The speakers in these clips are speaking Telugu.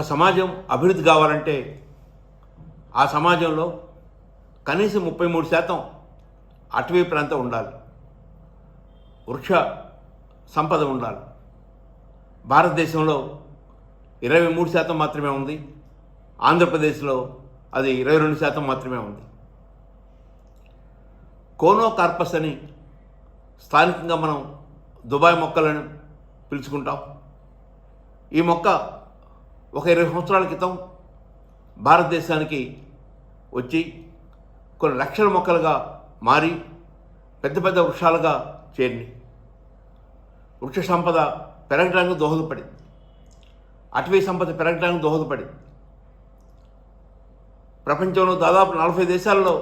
ఒక సమాజం అభివృద్ధి కావాలంటే ఆ సమాజంలో కనీసం ముప్పై మూడు శాతం అటవీ ప్రాంతం ఉండాలి. వృక్ష సంపద ఉండాలి. భారతదేశంలో ఇరవై మూడు శాతం మాత్రమే ఉంది. ఆంధ్రప్రదేశ్లో అది ఇరవై రెండు శాతం మాత్రమే ఉంది. కోనో కార్పస్ అని స్థానికంగా మనం దుబాయ్ మొక్కలను పిలుచుకుంటాం. ఈ మొక్క ఒక ఇరవై సంవత్సరాల క్రితం భారతదేశానికి వచ్చి కొన్ని లక్షల మొక్కలుగా మారి పెద్ద పెద్ద వృక్షాలుగా చేరినాయి వృక్ష సంపద పెరగడానికి దోహదపడింది. అటవీ సంపద పెరగడానికి దోహదపడింది. ప్రపంచంలో దాదాపు నలభై దేశాల్లో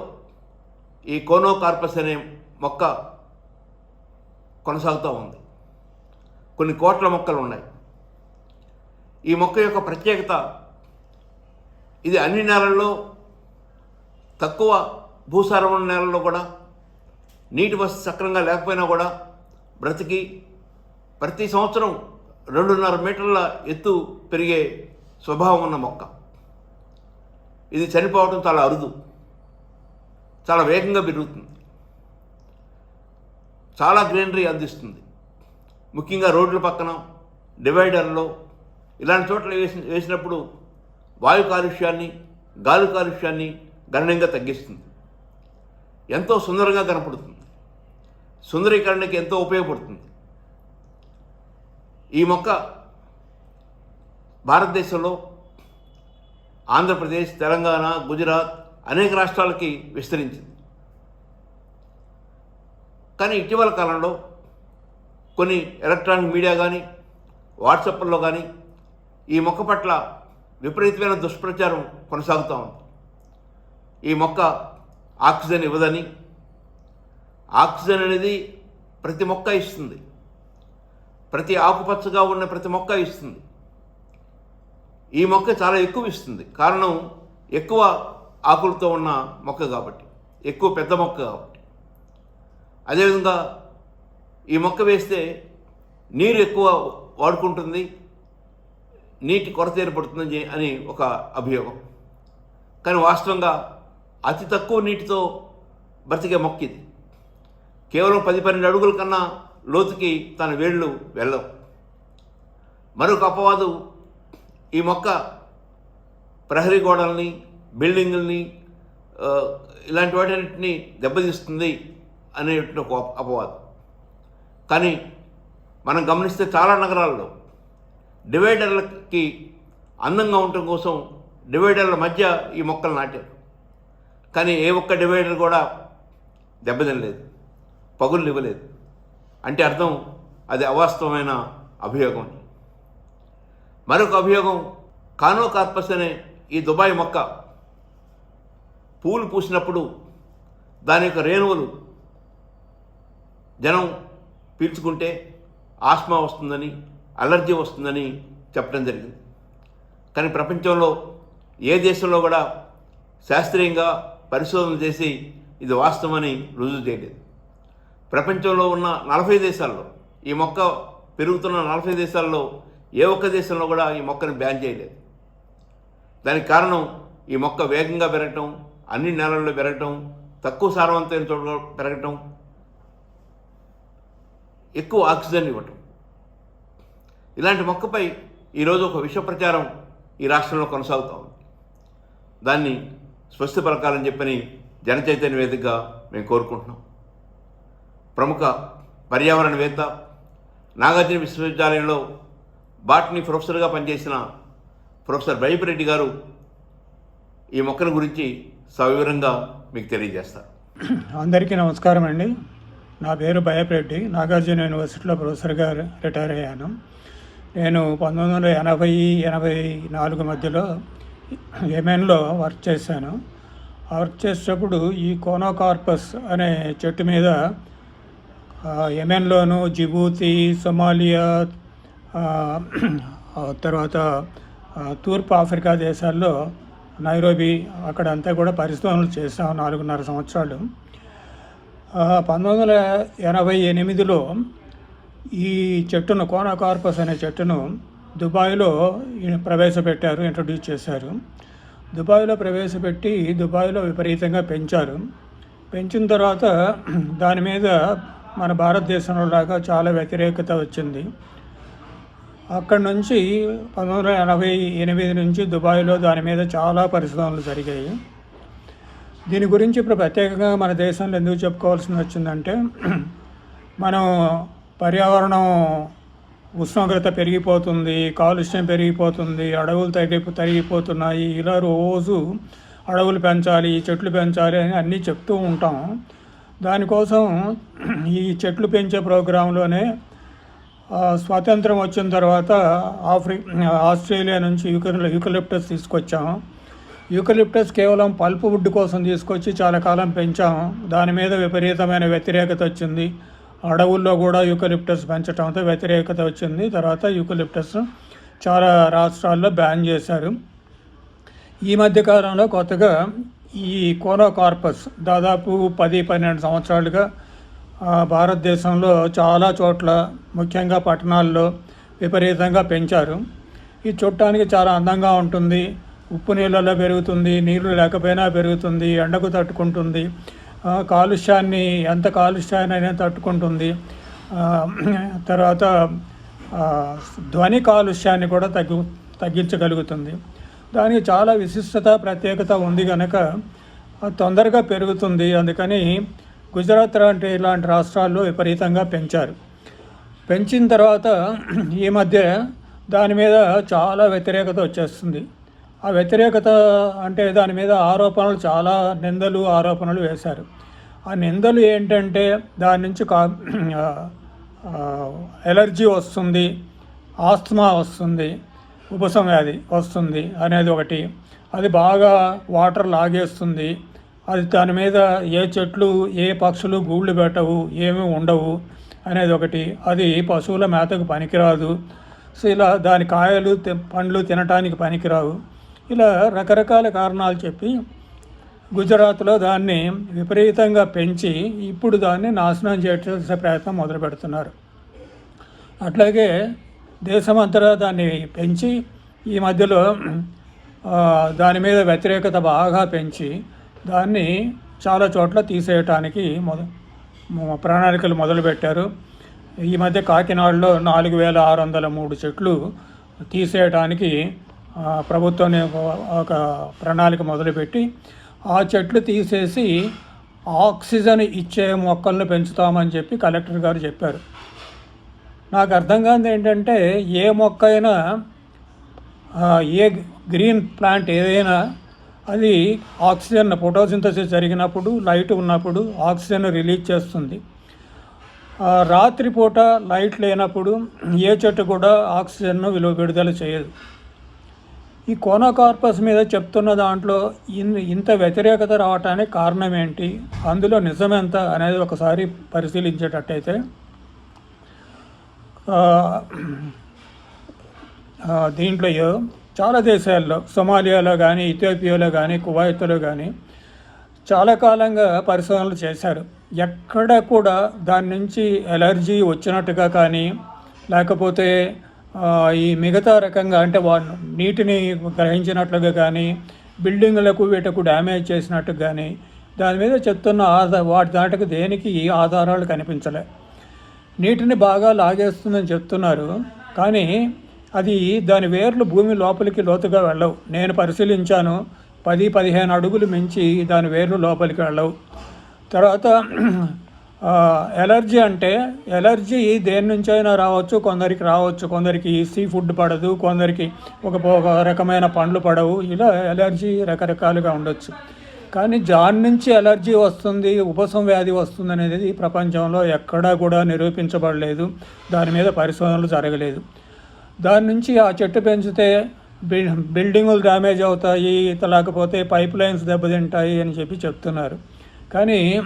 ఈ కోనో కార్పస్ అనే మొక్క కొనసాగుతూ ఉంది. కొన్ని కోట్ల మొక్కలు ఉన్నాయి. ఈ మొక్క యొక్క ప్రత్యేకత ఇది అన్ని నేలల్లో తక్కువ భూసారం ఉన్న నేలల్లో కూడా నీటి వసతి సక్రంగా లేకపోయినా కూడా బ్రతికి ప్రతి సంవత్సరం రెండున్నర మీటర్ల ఎత్తు పెరిగే స్వభావం ఉన్న మొక్క. ఇది చనిపోవడం చాలా అరుదు చాలా వేగంగా పెరుగుతుంది. చాలా గ్రీనరీ అందిస్తుంది. ముఖ్యంగా రోడ్ల పక్కన డివైడర్లో ఇలాంటి చోట్ల వేసి వేసినప్పుడు వాయు కాలుష్యాన్ని గాలి కాలుష్యాన్ని గణనీయంగా తగ్గిస్తుంది. ఎంతో సుందరంగా కనపడుతుంది. సుందరీకరణకి ఎంతో ఉపయోగపడుతుంది. ఈ మొక్క భారతదేశంలో ఆంధ్రప్రదేశ్ తెలంగాణ గుజరాత్ అనేక రాష్ట్రాలకి విస్తరించింది. కానీ ఇటీవల కాలంలో కొన్ని ఎలక్ట్రానిక్ మీడియా కానీ వాట్సాప్లో కానీ ఈ మొక్క పట్ల విపరీతమైన దుష్ప్రచారం కొనసాగుతూ ఉంది. ఈ మొక్క ఆక్సిజన్ ఇవ్వదని ఆక్సిజన్ అనేది ప్రతి మొక్క ఇస్తుంది. ప్రతి ఆకుపచ్చగా ఉన్న ప్రతి మొక్క ఇస్తుంది. ఈ మొక్క చాలా ఎక్కువ ఇస్తుంది. కారణం ఎక్కువ ఆకులతో ఉన్న మొక్క కాబట్టి ఎక్కువ పెద్ద మొక్క కాబట్టి. అదేవిధంగా ఈ మొక్క వేస్తే నీరు ఎక్కువ వాడుకుంటుంది నీటి కొరత ఏర్పడుతుంది అని ఒక అభియోగం. కానీ వాస్తవంగా అతి తక్కువ నీటితో బ్రతికే మొక్క ఇది. కేవలం పది పన్నెండు అడుగుల కన్నా లోతుకి తన వేళ్ళు వెళ్ళవు. మరొక అపవాదు ఈ మొక్క ప్రహరీ గోడల్ని బిల్డింగుల్ని ఇలాంటి వాటిని దెబ్బతీస్తుంది అనేటువంటి ఒక అపవాదం. కానీ మనం గమనిస్తే చాలా నగరాల్లో డివైడర్ల డివైడర్లకి అందంగా ఉండటం కోసం డివైడర్ల మధ్య ఈ మొక్కలు నాటారు. కానీ ఏ ఒక్క డివైడర్ కూడా దెబ్బతినలేదు పగులు ఇవ్వలేదు. అంటే అర్థం అది అవాస్తవమైన అభియోగం మరొక అభియోగం కానో కార్పస్ అనే ఈ దుబాయ్ మొక్క పూలు పూసినప్పుడు దాని యొక్క రేణువులు జనం పీల్చుకుంటే ఆస్మా వస్తుందని అలర్జీ వస్తుందని చెప్పడం జరిగింది. కానీ ప్రపంచంలో ఏ దేశంలో కూడా శాస్త్రీయంగా పరిశోధన చేసి ఇది వాస్తవమని రుజువు చేయలేదు. ప్రపంచంలో ఉన్న నలభై దేశాల్లో ఈ మొక్క పెరుగుతున్న నలభై దేశాల్లో ఏ ఒక్క దేశంలో కూడా ఈ మొక్కను బ్యాన్ చేయలేదు. దానికి కారణం ఈ మొక్క వేగంగా పెరగటం అన్ని నెలల్లో పెరగటం తక్కువ సారవంతమైన చోట్ల పెరగటం ఎక్కువ ఆక్సిజన్ ఇవ్వటం. ఇలాంటి మొక్కపై ఈరోజు ఒక విష ప్రచారం ఈ రాష్ట్రంలో కొనసాగుతూ ఉంది. దాన్ని స్వస్తి పలకాలని చెప్పని జనచైతన్య వేదికగా మేము కోరుకుంటున్నాం. ప్రముఖ పర్యావరణవేత్త నాగార్జున విశ్వవిద్యాలయంలో బాటనీ ప్రొఫెసర్గా పనిచేసిన ప్రొఫెసర్ బైపిరెడ్డి గారు ఈ మొక్కల గురించి సవివరంగా మీకు తెలియజేస్తారు. అందరికీ నమస్కారం అండి. నా పేరు భయప్రెడ్డి నాగార్జున యూనివర్సిటీలో ప్రొఫెసర్గా రిటైర్ అయ్యాను. నేను పంతొమ్మిది వందల ఎనభై ఎనభై నాలుగు మధ్యలో యెమెన్లో వర్క్ చేశాను. ఆ వర్క్ చేసేటప్పుడు ఈ కోనోకార్పస్ అనే చెట్టు మీద ఆ, యెమెన్లోను జిబూతి సొమాలియా తర్వాత తూర్పు ఆఫ్రికా దేశాల్లో నైరోబి అక్కడంతా కూడా పరిశోధనలు చేసాం నాలుగున్నర సంవత్సరాలు. పంతొమ్మిది వందల ఎనభై ఎనిమిదిలో ఈ చెట్టును కోనా కార్పస్ అనే చెట్టును దుబాయ్లో ప్రవేశపెట్టారు ఇంట్రడ్యూస్ చేశారు. దుబాయ్లో ప్రవేశపెట్టి దుబాయ్లో విపరీతంగా పెంచారు. పెంచిన తర్వాత దాని మీద మన భారతదేశంలో లాగా చాలా వ్యతిరేకత వచ్చింది. అక్కడి నుంచి పంతొమ్మిది వందల ఎనభై ఎనిమిది నుంచి దుబాయ్లో దాని మీద చాలా పరిశోధనలు జరిగాయి. దీని గురించి ఇప్పుడు ప్రత్యేకంగా మన దేశంలో ఎందుకు చెప్పుకోవాల్సి వచ్చిందంటే మనం పర్యావరణం ఉష్ణోగ్రత పెరిగిపోతుంది కాలుష్యం పెరిగిపోతుంది అడవులు తగ్గి తరిగిపోతున్నాయి. ఇలా రోజు అడవులు పెంచాలి చెట్లు పెంచాలి అని అన్నీ చెప్తూ ఉంటాం. దానికోసం ఈ చెట్లు పెంచే ప్రోగ్రాంలోనే స్వాతంత్రం వచ్చిన తర్వాత ఆఫ్రి ఆస్ట్రేలియా నుంచి యూకల్ యూకలిప్టస్ తీసుకొచ్చాం. యూకలిప్టస్ కేవలం పల్ప్ వుడ్ కోసం తీసుకొచ్చి చాలా కాలం పెంచాం. దాని మీద విపరీతమైన వ్యతిరేకత వచ్చింది. అడవుల్లో కూడా యూకలిప్టస్ పెంచడంతో వ్యతిరేకత వచ్చింది. తర్వాత యూకలిప్టస్ చాలా రాష్ట్రాల్లో బ్యాన్ చేశారు. ఈ మధ్య కాలంలో కొత్తగా ఈ కోనోకార్పస్ దాదాపు పది పన్నెండు సంవత్సరాలుగా భారతదేశంలో చాలా చోట్ల ముఖ్యంగా పట్టణాల్లో విపరీతంగా పెంచారు. ఇది చూడటానికి చాలా అందంగా ఉంటుంది. ఉప్పు నీళ్ళలో పెరుగుతుంది నీళ్ళు లేకపోయినా పెరుగుతుంది ఎండకు తట్టుకుంటుంది. కాలుష్యాన్ని ఎంత కాలుష్యాన్ని అయినా తట్టుకుంటుంది. తర్వాత ధ్వని కాలుష్యాన్ని కూడా తగ్గు తగ్గించగలుగుతుంది. దానికి చాలా విశిష్టత ప్రత్యేకత ఉంది కనుక తొందరగా పెరుగుతుంది. అందుకని గుజరాత్ లాంటి ఇలాంటి రాష్ట్రాల్లో విపరీతంగా పెంచారు. పెంచిన తర్వాత ఈ మధ్య దాని మీద చాలా వ్యతిరేకత వచ్చేస్తుంది. ఆ వ్యతిరేకత అంటే దాని మీద ఆరోపణలు చాలా నిందలు ఆరోపణలు వేశారు. ఆ నిందలు ఏంటంటే దాని నుంచి కా ఎలర్జీ వస్తుంది ఆస్తమా వస్తుంది ఉపశమ వ్యాధి వస్తుంది అనేది ఒకటి. అది బాగా వాటర్ లాగేస్తుంది. అది దాని మీద ఏ చెట్లు ఏ పక్షులు గూళ్ళు పెట్టవు ఏమీ ఉండవు అనేది ఒకటి. అది పశువుల మేతకు పనికిరాదు. సో ఇలా దాని కాయలు తి- పండ్లు తినటానికి పనికిరావు. ఇలా రకరకాల కారణాలు చెప్పి గుజరాత్లో దాన్ని విపరీతంగా పెంచి ఇప్పుడు దాన్ని నాశనం చేయాల్సిన ప్రయత్నం మొదలు పెడుతున్నారు. అట్లాగే దేశమంతటా దాన్ని పెంచి ఈ మధ్యలో దాని మీద వ్యతిరేకత బాగా పెంచి దాన్ని చాలా చోట్ల తీసేయటానికి మొద ప్రణాళికలు మొదలుపెట్టారు. ఈ మధ్య కాకినాడలో నాలుగు వేల ఆరు వందల మూడు చెట్లు తీసేయటానికి ప్రభుత్వం ఒక- ప్రణాళిక మొదలుపెట్టి ఆ చెట్లు తీసేసి ఆక్సిజన్ ఇచ్చే మొక్కలను పెంచుతామని చెప్పి కలెక్టర్ గారు చెప్పారు. నాకు అర్థం కానిది ఏంటంటే ఏ మొక్క అయినా ఏ గ్రీన్ ప్లాంట్ ఏదైనా అది ఆక్సిజన్ ఫోటోసింథసిస్ జరిగినప్పుడు లైట్ ఉన్నప్పుడు ఆక్సిజన్ రిలీజ్ చేస్తుంది. రాత్రిపూట లైట్ లేనప్పుడు ఏ చెట్టు కూడా ఆక్సిజన్ను విలువ విడుదల చేయదు. ఈ కోనోకార్పస్ మీద చెప్తున్న దాంట్లో ఇన్ ఇంత వ్యతిరేకత రావటానికి కారణం ఏంటి? అందులో నిజమెంత అనేది ఒకసారి పరిశీలించేటట్టయితే దీంట్లో చాలా దేశాల్లో సొమాలియాలో కానీ ఇథియోపియాలో కానీ కువైత్లో కానీ చాలా కాలంగా పరిశోధనలు చేశారు. ఎక్కడ కూడా దాని నుంచి ఎలర్జీ వచ్చినట్టుగా కానీ లేకపోతే ఈ మిగతా రకంగా అంటే వా నీటిని గ్రహించినట్లుగా కానీ బిల్డింగులకు వీటకు డ్యామేజ్ చేసినట్టు కానీ దాని మీద చెప్తున్న ఆధార వాటి దాటికి దేనికి ఈ ఆధారాలు కనిపించలే. నీటిని బాగా లాగేస్తుందని చెప్తున్నారు. కానీ అది దాని వేర్లు భూమి లోపలికి లోతుగా వెళ్ళవు. నేను పరిశీలించాను. పది పదిహేను అడుగులు మించి దాని వేర్లు లోపలికి వెళ్ళవు. తర్వాత ఎలర్జీ అంటే ఎలర్జీ దేని నుంచైనా రావచ్చు కొందరికి రావచ్చు. కొందరికి సీ ఫుడ్ పడదు కొందరికి ఒక ఒక రకమైన పండ్లు పడవు. ఇలా ఎలర్జీ రకరకాలుగా ఉండొచ్చు. కానీ దాని నుంచి ఎలర్జీ వస్తుంది ఉపశమ వ్యాధి వస్తుంది అనేది ప్రపంచంలో ఎక్కడా కూడా నిరూపించబడలేదు. దాని మీద పరిశోధనలు జరగలేదు. దాని నుంచి ఆ చెట్టు పెంచితే బిల్ బిల్డింగులు డ్యామేజ్ అవుతాయి లేకపోతే పైప్ లైన్స్ దెబ్బతింటాయి అని చెప్పి చెప్తున్నారు. కానీ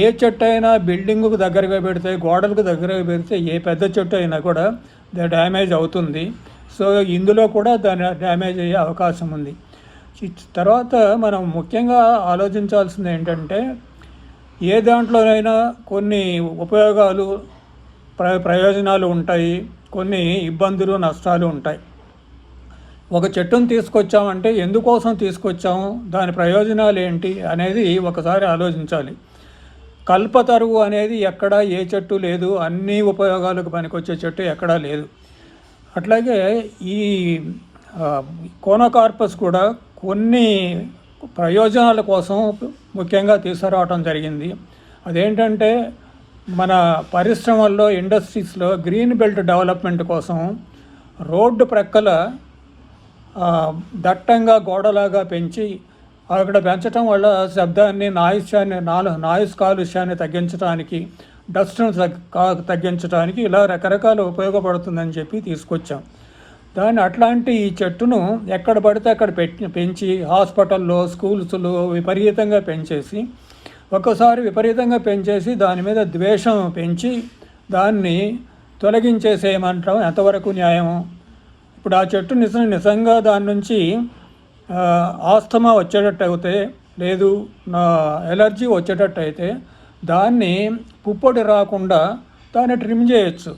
ఏ చెట్టు అయినా బిల్డింగుకు దగ్గరగా పెడితే గోడలకు దగ్గరగా పెడితే ఏ పెద్ద చెట్టు అయినా కూడా డ్యామేజ్ అవుతుంది. సో ఇందులో కూడా దాని డ్యామేజ్ అయ్యే అవకాశం ఉంది. తర్వాత మనం ముఖ్యంగా ఆలోచించాల్సింది ఏంటంటే ఏ దాంట్లోనైనా కొన్ని ఉపయోగాలు ప్ర ప్రయోజనాలు ఉంటాయి కొన్ని ఇబ్బందులు నష్టాలు ఉంటాయి. ఒక చెట్టును తీసుకొచ్చామంటే ఎందుకోసం తీసుకొచ్చాము దాని ప్రయోజనాలు ఏంటి అనేది ఒకసారి ఆలోచించాలి. కల్పతరువు అనేది ఎక్కడా ఏ చెట్టు లేదు అన్ని ఉపయోగాలకు పనికొచ్చే చెట్టు ఎక్కడా లేదు. అట్లాగే ఈ కోనకార్పస్ కోనోకార్పస్ కూడా కొన్ని ప్రయోజనాల కోసం ముఖ్యంగా తీసుకురావటం జరిగింది. అదేంటంటే మన పరిశ్రమల్లో ఇండస్ట్రీస్లో గ్రీన్ బెల్ట్ డెవలప్మెంట్ కోసం రోడ్డు ప్రక్కల దట్టంగా గోడలాగా పెంచి అక్కడ పెంచడం వల్ల శబ్దాన్ని నాయిస్యాన్ని నాలుగు నాయిస్ కాలుష్యాన్ని తగ్గించడానికి డస్ట్ను తగ్గించడానికి ఇలా రకరకాల ఉపయోగపడుతుందని చెప్పి తీసుకొచ్చాం. దాన్ని అట్లాంటి ఈ చెట్టును ఎక్కడ పడితే అక్కడ పెట్టి పెంచి హాస్పిటల్లో స్కూల్స్లో విపరీతంగా పెంచేసి ఒక్కసారి విపరీతంగా పెంచేసి దాని మీద ద్వేషం పెంచి దాన్ని తొలగించేసేయమంటాం ఎంతవరకు న్యాయం ఇప్పుడు ఆ చెట్టు నిజం నిజంగా దాని నుంచి ఆస్తమా వచ్చేటట్టు అయితే లేదు నా ఎలర్జీ వచ్చేటట్టు అయితే దాన్ని పుప్పొడి రాకుండా దాన్ని ట్రిమ్ చేయొచ్చు.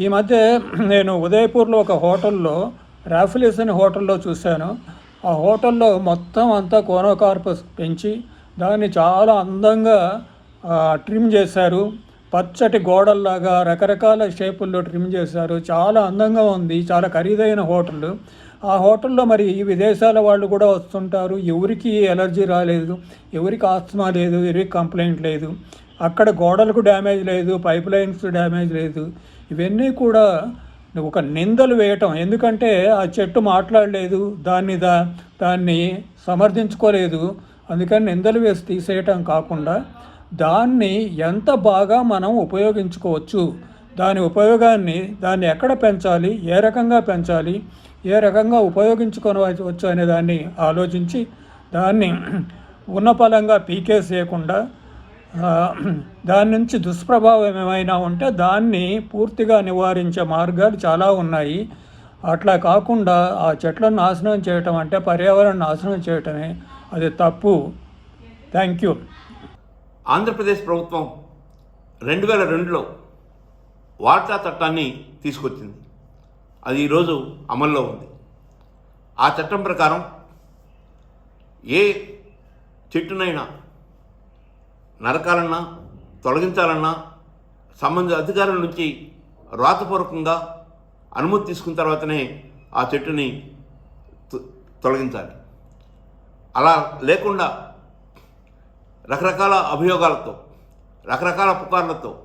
ఈ మధ్య నేను ఉదయపూర్లో ఒక హోటల్లో రాఫిలిస్ అనే హోటల్లో చూశాను. ఆ హోటల్లో మొత్తం అంతా కోనోకార్పస్ పెంచి దాన్ని చాలా అందంగా ట్రిమ్ చేశారు. పచ్చటి గోడల్లాగా రకరకాల షేపుల్లో ట్రిమ్ చేశారు. చాలా అందంగా ఉంది. చాలా ఖరీదైన హోటల్. ఆ హోటల్లో మరి ఈ విదేశాల వాళ్ళు కూడా వస్తుంటారు. ఎవరికి ఎలర్జీ రాలేదు. ఎవరికి ఆస్తమా లేదు. ఎవరికి కంప్లైంట్ లేదు. అక్కడ గోడలకు డ్యామేజ్ లేదు. పైప్ లైన్స్ డ్యామేజ్ లేదు. ఇవన్నీ కూడా ఒక నిందలు వేయటం. ఎందుకంటే ఆ చెట్టు మాట్లాడలేదు. దాన్ని దా దాన్ని సమర్థించుకోలేదు. అందుకని నిందలు వేసి తీసేయటం కాకుండా దాన్ని ఎంత బాగా మనం ఉపయోగించుకోవచ్చు దాని ఉపయోగాన్ని దాన్ని ఎక్కడ పెంచాలి ఏ రకంగా పెంచాలి ఏ రకంగా ఉపయోగించుకోవచ్చు అనే దాన్ని ఆలోచించి దాన్ని ఉన్నపలంగా పీకేసేయకుండా దాని నుంచి దుష్ప్రభావం ఏమైనా ఉంటే దాన్ని పూర్తిగా నివారించే మార్గాలు చాలా ఉన్నాయి. అట్లా కాకుండా ఆ చెట్లను నాశనం చేయటం అంటే పర్యావరణ నాశనం చేయటమే అది తప్పు. Thank you. ఆంధ్రప్రదేశ్ ప్రభుత్వం రెండు వేల రెండులో వాటా చట్టాన్ని తీసుకొచ్చింది. అది ఈరోజు అమల్లో ఉంది. ఆ చట్టం ప్రకారం ఏ చెట్టునైనా నరకాలన్నా తొలగించాలన్నా సంబంధిత అధికారుల నుంచి రాతపూర్వకంగా అనుమతి తీసుకున్న తర్వాతనే ఆ చెట్టుని తొ- తొలగించాలి. అలా లేకుండా రకరకాల అభియోగాలతో రకరకాల పుకార్లతో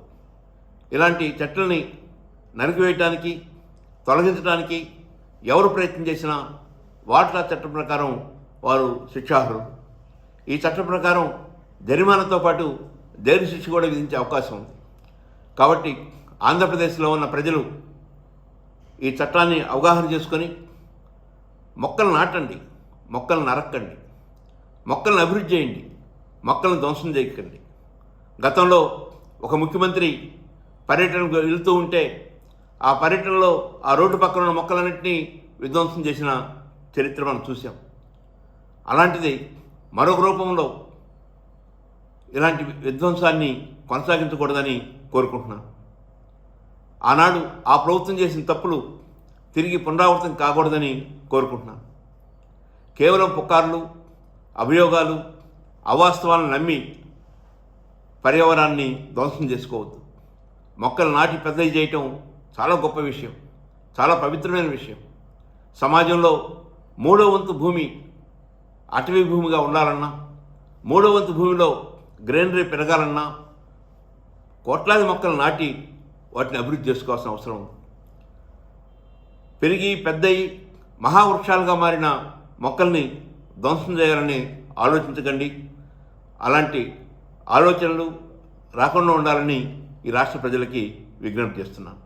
ఇలాంటి చెట్లని నరికివేయటానికి తొలగించడానికి ఎవరు ప్రయత్నం చేసినా వాటా చట్టం ప్రకారం వారు శిక్షార్హులు. ఈ చట్టం ప్రకారం జరిమానాతో పాటు దేని శిక్ష కూడా విధించే అవకాశం ఉంది. కాబట్టి ఆంధ్రప్రదేశ్లో ఉన్న ప్రజలు ఈ చట్టాన్ని అవగాహన చేసుకొని మొక్కలు నాటండి మొక్కలు నరక్కండి మొక్కలను అభివృద్ధి చేయండి మొక్కలను ధ్వంసం చేయకండి. గతంలో ఒక ముఖ్యమంత్రి పర్యటనకు వెళుతూ ఉంటే ఆ పర్యటనలో ఆ రోడ్డు పక్కన ఉన్న మొక్కలన్నింటినీ విధ్వంసం చేసిన చరిత్ర మనం చూసాం అలాంటిది మరొక రూపంలో ఇలాంటి విధ్వంసాన్ని కొనసాగించకూడదని కోరుకుంటున్నాను ఆనాడు ఆ ప్రభుత్వం చేసిన తప్పులు తిరిగి పునరావృతం కాకూడదని కోరుకుంటున్నాను కేవలం పుకార్లు అభియోగాలు అవాస్తవాలను నమ్మి పర్యావరణాన్ని ధ్వంసం చేసుకోవద్దు. మొక్కలు నాటి పెద్దవి చేయటం చాలా గొప్ప విషయం చాలా పవిత్రమైన విషయం. సమాజంలో మూడో వంతు భూమి అటవీ భూమిగా ఉండాలన్నా మూడో వంతు భూమిలో గ్రీనరీ పెరగాలన్నా కోట్లాది మొక్కలు నాటి వాటిని అభివృద్ధి చేసుకోవాల్సిన అవసరం ఉంది. పెరిగి పెద్దయి మహావృక్షాలుగా మారిన మొక్కల్ని ధ్వంసం చేయాలని ఆలోచించకండి. అలాంటి ఆలోచనలు రాకుండా ఉండాలని ఈ రాష్ట్ర ప్రజలకి విజ్ఞప్తి చేస్తున్నాను.